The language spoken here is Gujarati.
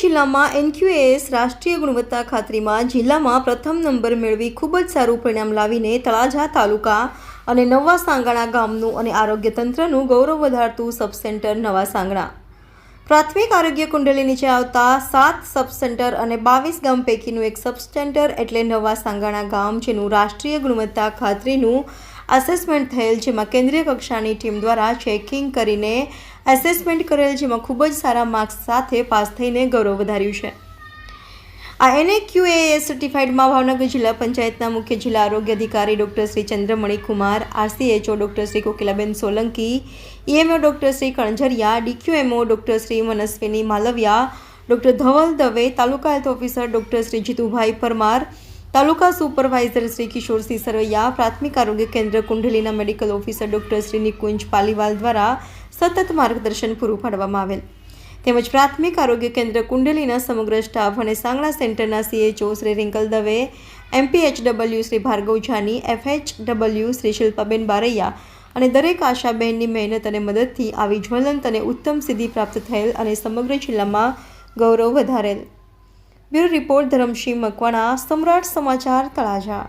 જિલ્લામાં એનક્યુએએસ રાષ્ટ્રીય ગુણવત્તા ખાતરીમાં જિલ્લામાં પ્રથમ નંબર મેળવી ખૂબ જ સારું પરિણામ લાવીને તળાજા તાલુકા અને નવા સાંગાણા ગામનું અને આરોગ્ય તંત્રનું ગૌરવ વધારતું સબસેન્ટર નવા સાંગણા. પ્રાથમિક આરોગ્ય કુંડલી નીચે આવતા સાત સબસેન્ટર અને બાવીસ ગામ પૈકીનું એક સબસેન્ટર એટલે નવા સાંગાણા ગામ, જેનું રાષ્ટ્રીય ગુણવત્તા ખાતરીનું અસેસમેન્ટ થયેલ, જેમાં કેન્દ્રીય કક્ષાની ટીમ દ્વારા ચેકિંગ કરીને એસેસમેન્ટ કરેલ, જેમાં ખૂબ જ સારા માર્ક્સ સાથે પાસ થઈને ગૌરવ વધાર્યું છે. આ એનએક્યુએ સર્ટિફાઈડમાં ભાવનગર જિલ્લા પંચાયતના મુખ્ય જિલ્લા આરોગ્ય અધિકારી doctor Shri Chandramani Kumar RCHO doctor Shri Kokilaben Solanki, EMO doctor Shri Kanzariya DQMO doctor Shri Manaswini Malviya, doctor Dhaval Dave, taluka health officer doctor Shri Jitubhai Parmar taluka supervisor Shri Kishorsinh Sarvaiya, પ્રાથમિક આરોગ્ય કેન્દ્ર કુંડલીના medical officer doctor Shri Nikunj Paliwal દ્વારા સતત માર્ગદર્શન પૂરું પાડવામાં આવેલ. તેમજ પ્રાથમિક આરોગ્ય કેન્દ્ર કુંડલીના સમગ્ર સ્ટાફ અને સાંગણા સેન્ટરના CHO Shri Rinkal Dave MPHW Shri Bhargav Jani FHW Shri Shilpaben Baraiya અને દરેક આશાબહેનની મહેનત અને મદદથી આવી જ્વલંત અને ઉત્તમ સિદ્ધિ પ્રાપ્ત થયેલ અને સમગ્ર જિલ્લામાં ગૌરવ વધારેલ. Bureau report Dharamsinh Makwana Samrat Samachar Talaja